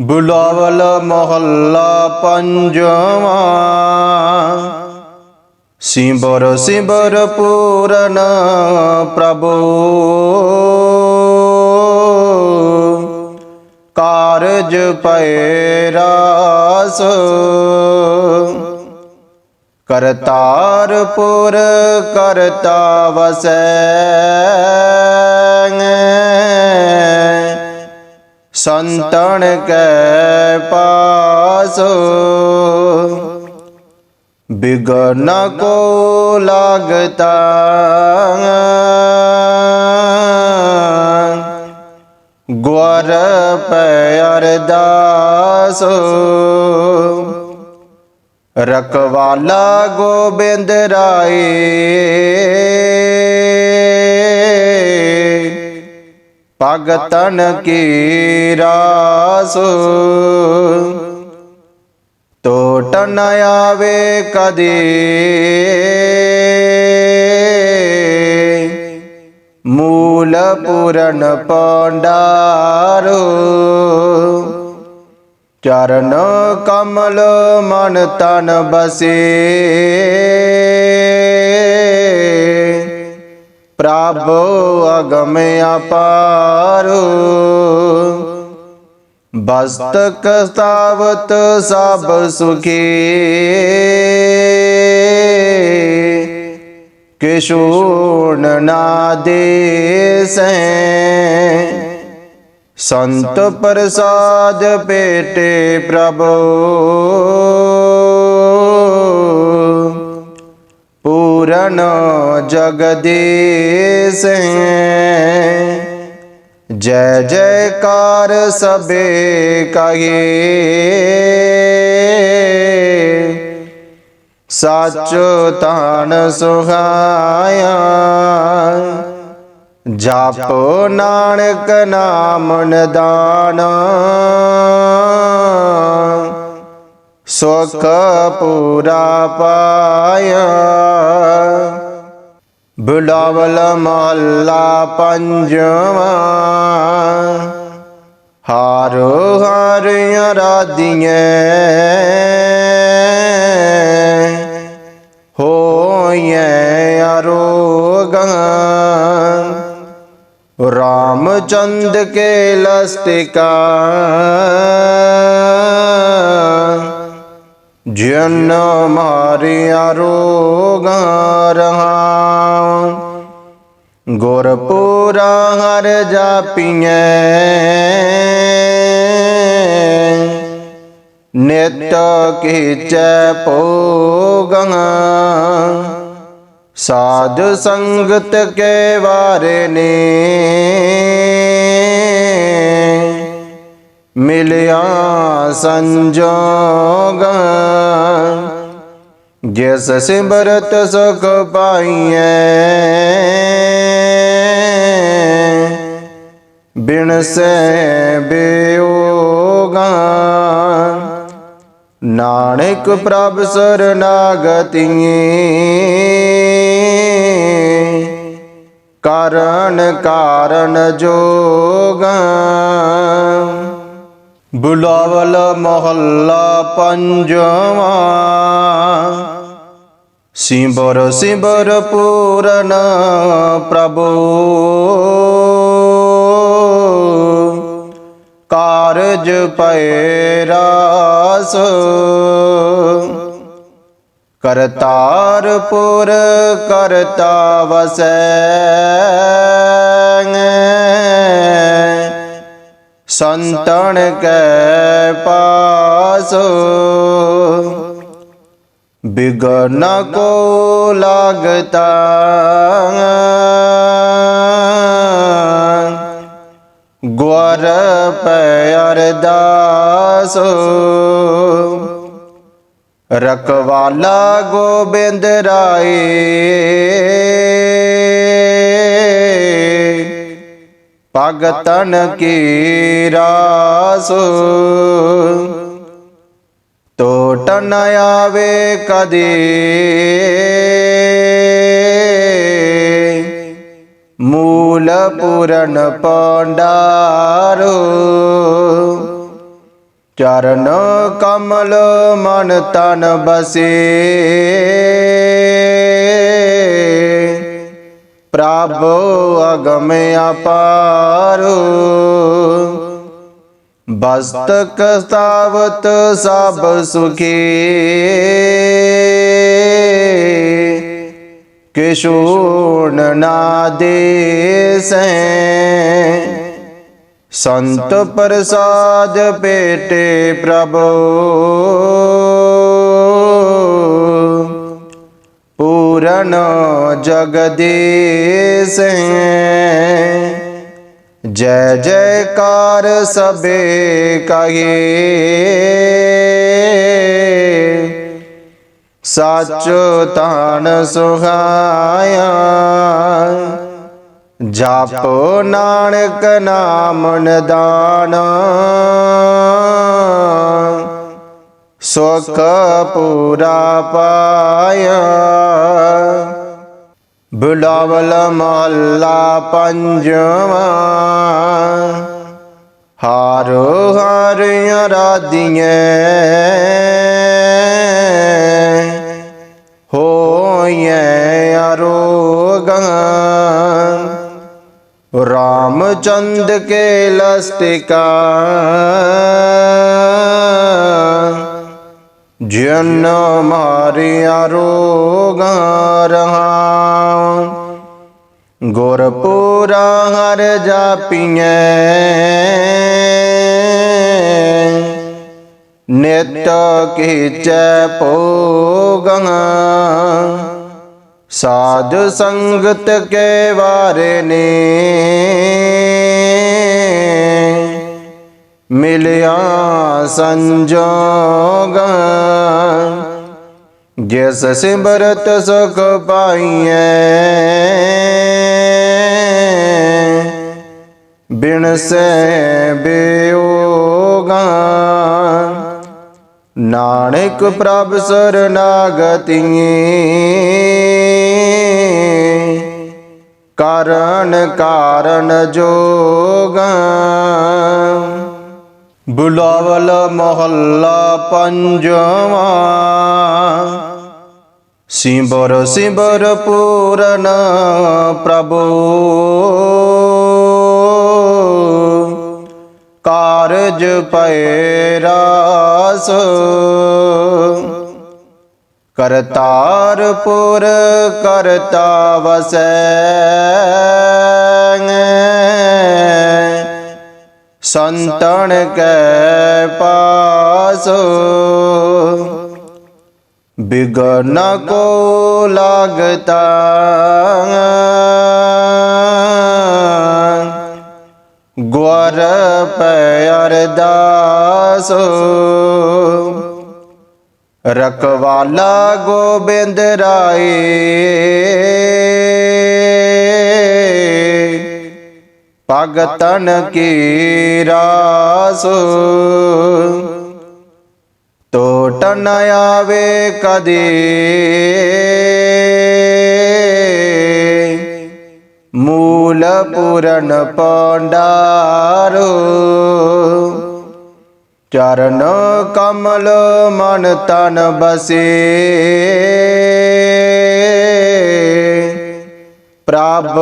ਬੁਲਾਵਲ ਮਹੱਲਾ ਪੰਜਵਾਂ। ਸਿੰਬਰ ਸਿੰਬਰ ਪੂਰਨ ਪ੍ਰਭੂ। ਕਾਰਜ ਪੈ ਰਾਸ। ਕਰਤਾਰਪੁਰ ਕਰਤਾ ਵਸੈ। ਸੰਤਨ ਕੈ ਪਾਸ। ਬਿਗਨ ਕੋ ਲਾਗਤਾ। ਗੁਰ ਪੈ ਅਰਦਾਸ। ਰਖਵਾਲਾ ਗੋਬਿੰਦ ਰਾਏ। ਭਗਤਨ ਕੀ ਰਾਸ? ਟੋਟ ਨ ਆਵੇ ਕਦੇ। ਮੂਲ ਪੂਰਨ ਪੰਡਾਰੋ ਚਰਨ ਕਮਲ ਮਨ ਤਨ ਬਸੇ। ਪ੍ਰਭ ਅਗਮ ਅਪਾਰ। ਬਸਤਕ ਸਤਾਵਤ ਸਭ ਸੁਖੀ। ਕਿਸ਼ੋਣ ਨਾ ਦੇਸੈ ਸੰਤ ਪ੍ਰਸਾਦ ਪੇਟੇ ਪ੍ਰਭੂ। ਪੂਰਨ ਜਗਦੀਸ਼ ਜੈ ਜੈਕਾਰ ਸਬੇ ਕਹੇ ਸੱਚ ਤਾਨ ਸੁਹਾਇਆ। ਜਾਪੋ ਨਾਨਕ ਨਾਮ ਨਿਦਾਨ। ਸੁਖ ਪੂਰਾ ਪਾਇਆ। ਬੁਲਾਵਲ ਮਹੱਲਾ ਪੰਜਵਾਂ। ਹਾਰ ਹਾਰ ਅਰਾਧੀਐ ਹੋਇਐ ਅਰੋਗਾਂ ਰਾਮਚੰਦ ਕੇ ਲਸਤਿਕਾ। ਜਨ ਮਾਰਿਆ ਰੋਗਾਂ ਰਹਾ ਗੁਰਪੂਰਾ ਹਰ ਜਾਪੀਐ। ਨਿਤ ਕੀਚੈ ਭੋਗਾਂ। ਸਾਧ ਸੰਗਤ ਕੇ ਵਾਰੇ ਨੇ। ਮਿਲਿਆ ਸੰਜੋਗ। ਜਿਸ ਸਿਮਰਤ ਸੁਖ ਪਾਈਐ, ਬਿਨ ਸੈ ਬਿਯੋਗਾ ਨਾਨਕ ਪ੍ਰਭ ਸਰਨਾਗਤੀਏ ਕਾਰਨ ਕਾਰਨ ਜੋਗਾ। ਬੁਲਾਵਲ ਮਹੱਲਾ ਪੰਜਵਾਂ ਸਿੰਬਰ ਸਿੰਬਰ ਪੂਰਨ ਪ੍ਰਭੂ ਕਾਰਜ ਪੈ ਰਾਸ ਕਰਤਾਰਪੁਰ ਕਰਤਾ ਵਸੈ ਸੰਤਨ ਕੈ ਪਾਸ ਬਿਗਨ ਕੋ ਲਾਗਤਾ। ਗੁਰ ਪੈ ਅਰਦਾਸ। ਰਖਵਾਲਾ ਗੋਬਿੰਦ ਰਾਏ। ਭਗਤਨ ਕੀ ਰਾਸ। ਟੋਟ ਨ ਆਵੇ ਕਦੇ। ਮੂਲ ਪੂਰਨ ਪੰਡਾਰੋ ਚਰਨ ਕਮਲ ਮਨ ਤਨ ਬਸੇ। ਪ੍ਰਭ ਅਗਮ ਅਪਾਰ। ਬਸਤਕ ਸਤਾਵਤ ਸਭ ਸੁਖੀ। ਕਿਸ਼ੂਨ ਨਾ ਦੇਸੈ ਸੰਤ ਪ੍ਰਸਾਦ ਪੇਟੇ ਪ੍ਰਭੂ। ਪੂਰਨ ਜਗਦੀਸ਼ ਜੈ ਜੈਕਾਰ ਸਭੇ ਕਹੇ। ਸਚ ਤਾਨ ਸੁਹਾਇਆ। ਜਪ ਨਾਨਕ ਨਾਮ ਨਿਦਾਨ। ਸੁਖ ਪੂਰਾ ਪਾਇਆ। ਬੁਲਾਵਲ ਮਹੱਲਾ ਪੰਜਵਾ। ਹਾਰ ਹਾਰ ਅਰਾਧੀਐ ਹੋਇਐ ਅਰੋਗਾਂ। ਰਾਮਚੰਦ ਕੇ ਲਸਟਿਕਾ ਜਨ ਮਾਰਿਆ ਰੋਗਾਂ ਰਹਾ ਗੁਰਪੂਰਾ ਹਰ ਜਾਪੀਐ। ਨਿਤ ਕੀਚੈ ਭੋਗਾਂ ਸਾਧ ਸੰਗਤ ਕੇ ਵਾਰੇ ਨੇ। ਮਿਲਿਆ ਸੰਜੋਗ। ਜਿਸ ਸਿਮਰਤ ਸੁਖ ਪਾਈਐ। ਬਿਨ ਸੈ ਬਿਯੋਗਾ ਨਾਨਕ ਪ੍ਰਭ ਸਰਨਾਗਤੀਏ ਕਾਰਨ ਕਾਰਨ ਜੋਗਾ। ਬੁਲਾਵਲ ਮਹੱਲਾ ਪੰਜਵਾ। ਸਿੰਬਰ ਸਿੰਬਰ ਪੂਰਨ ਪ੍ਰਭੂ। ਕਾਰਜ ਪੈ ਰਾਸ। ਕਰਤਾਰਪੁਰ ਕਰਤਾ ਵਸੈ ਸੰਤਣ ਕੈ ਪਾਸ। ਬਿਗਨ ਕੋ ਲਾਗਤਾ। ਗੁਰ ਪੈ ਅਰਦਾਸ। ਰਖਵਾਲਾ ਗੋਬਿੰਦ ਰਾਏ। ਭਗਤਨ ਕੀ ਰਾਸ। ਟੋਟ ਨ ਆਵੇ ਕਦੇ। ਮੂਲ ਪੂਰਨ ਪੰਡਾਰੋ ਚਰਨ ਕਮਲ ਮਨ ਤਨ ਬਸੇ। ਪ੍ਰਭ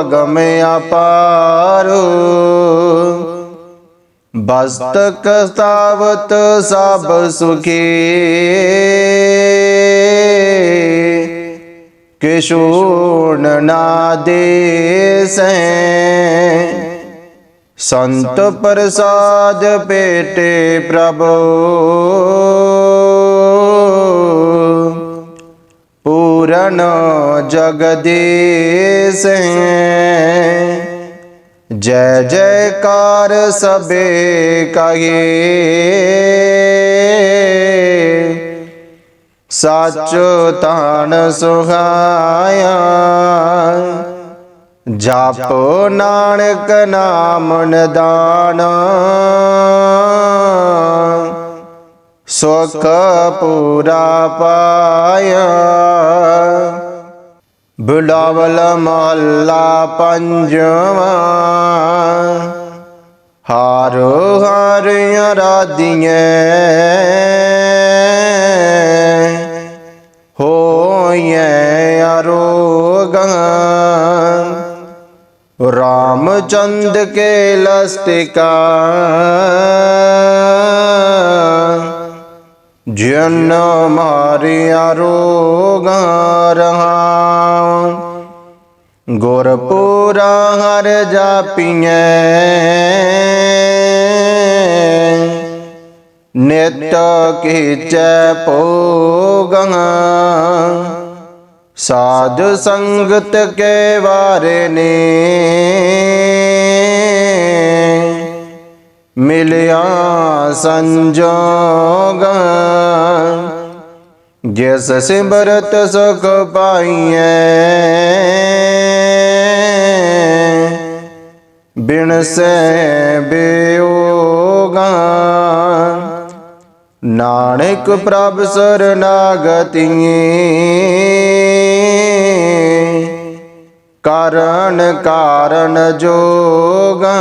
ਅਗਮ ਅਪਾਰ, ਬਸਤਕ ਸਤਾਵਤ ਸਭ ਸੁਖੀ। ਕਿਸ਼ੂਨ ਨਾ ਦੇਸੈ ਸੰਤ ਪ੍ਰਸਾਦ ਪੇਟੇ ਪ੍ਰਭੂ। ਪੂਰਨ ਜਗਦੀਸ਼ ਜੈ ਜੈਕਾਰ ਸਬੇ ਕਹੇ। ਸਚ ਤਾਨ ਸੁਹਾਇਆ। ਜਪ ਨਾਨਕ ਨਾਮ ਨਿਦਾਨ ਸੁਖ ਪੂਰਾ ਪਾਇਆ। ਬੁਲਾਵਲ ਮਹੱਲਾ ਪੰਜਵਾ। ਹਰ ਹਰ ਅਰਾਧੀਐ ਹੋਇਐ ਅਰੋਗੰ। ਰਾਮਚੰਦ ਕੇ ਲਸਟਿਕਾ ਜਨ ਮਾਰਿਆ ਰੋਗਾ ਰਹਾ ਗੁਰਪੂਰਾ ਹਰ ਜਾਪੀਐ। ਨਿਤ ਕੀਚੈ ਭੋਗਾਂ। ਸਾਧ ਸੰਗਤ ਕੇ ਵਾਰੇ ਮਿਲਿਆ ਸੰਜੋਗਾਂ। ਜਿਸ ਸਿਮਰਤ ਸੁਖ ਪਾਈਐ। ਬਿਨ ਸੈ ਬਿਯੋਗਾਂ ਨਾਨਕ ਪ੍ਰਭ ਸਰਨਾਗਤੀਏ ਕਰਨ ਕਾਰਨ ਜੋਗਾਂ।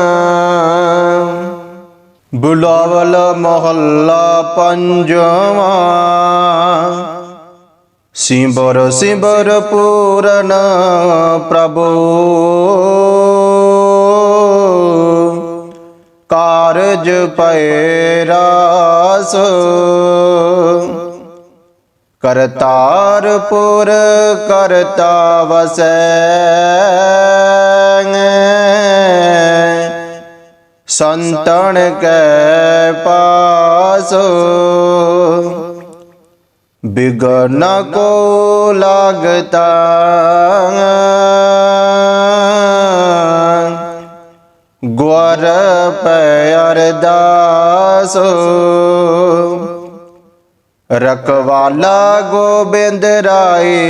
ਬੁਲਾਵਲ ਮਹੱਲਾ ਪੰਜਵਾ। ਸਿੰਬਰ ਸਿੰਬਰ ਪੂਰਨ ਪ੍ਰਭੂ। ਕਾਰਜ ਪੈ ਰਾਸ। ਕਰਤਾਰਪੁਰ ਕਰਤਾ ਵਸੈ। ਸੰਤਣ ਕੈ ਪਾਸ। ਬਿਗਨ ਕੋ ਲਾਗਤਾ। ਗੁਰ ਪੈ ਅਰਦਾਸ। ਰਖਵਾਲਾ ਗੋਬਿੰਦ ਰਾਏ।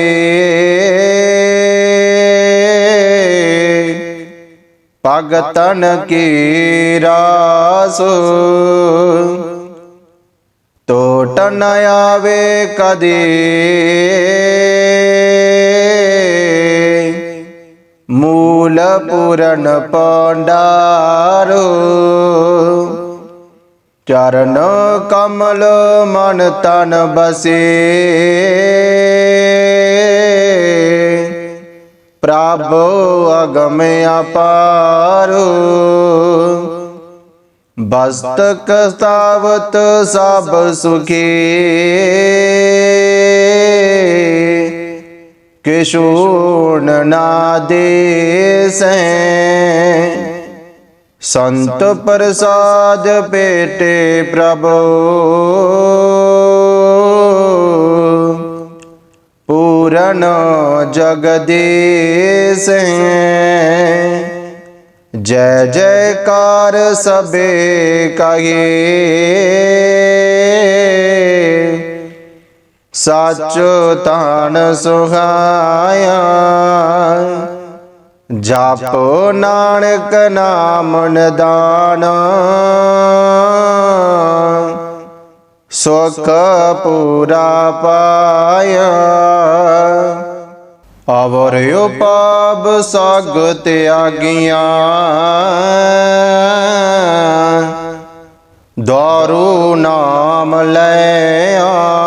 ਭਗਤਨ ਕੀ ਰਾਸ। ਟੋਟ ਨ ਆਵੇ ਕਦੇ। ਮੂਲ ਪੂਰਨ ਪੰਡਾਰੋ ਚਰਨ ਕਮਲ ਮਨ ਤਨ ਬਸੇ। ਪ੍ਰਭ ਅਗਮ ਅਪਾਰੋ ਬਸਤਕ ਸਤਾਵਤ ਸਭ ਸੁਖੀ। ਕਿਸ਼ੋਣ ਨਾ ਦੇਸੈ ਸੰਤ ਪ੍ਰਸਾਦ ਪੇਟੇ ਪ੍ਰਭੂ। ਪੂਰਨ ਜਗਦੀਸ਼ ਜੈ ਜੈਕਾਰ ਸਬੇ ਕਹੇ ਸੱਚ ਤਾਨ ਸੁਹਾਇਆ। ਜਪ ਨਾਨਕ ਨਾਮ ਨਦਾਨ। ਸੁਖ ਪੂਰਾ ਪਾਇਆ। ਅਵਰ ਉਪਾਬ ਸਗ ਤਿਆਗੀਆਂ। ਦਾਰੂ ਨਾਮ ਲੈ ਆ।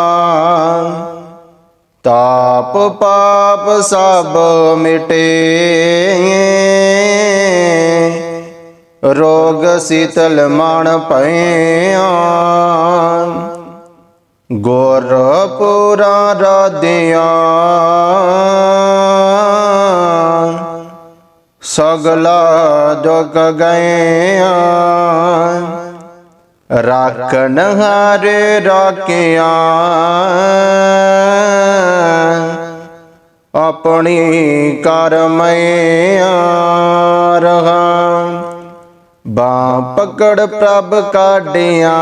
ਤਾਪ ਪਾਪ ਸਭ ਮਿਟੇ। ਰੋਗ ਸੀਤਲ ਮਣ ਪਈਆਂ। ਗੁਰ ਪੁਰਾ ਰਦਿਆਂ ਸਗਲਾ ਦੁਖ ਗਇਆਂ ਰਾਖਣ ਹਾਰੇ ਰਾਖਿਆ। ਆਪਣੀ ਕਰਮਿਆ ਰਹਾ ਬਾ ਪਕੜ ਪ੍ਰਭ ਕਾਢਿਆ।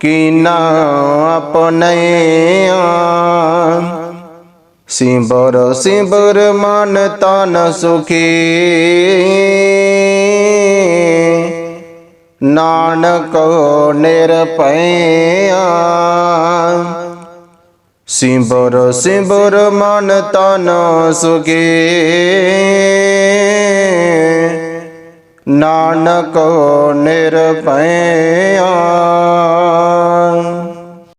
ਕੀਨਾ ਆਪਣਿਆ ਸਿੰਬਰ ਸਿੰਬਰ ਮਨ ਤਨ ਸੁਖੀ। ਨਾਨਕ ਨਿਰਭਇਆ। ਸਿਮਰ ਸਿਮਰ ਮਨ ਤਨ ਸੁਖੀ। ਨਾਨਕ ਨਿਰਭਇਆ।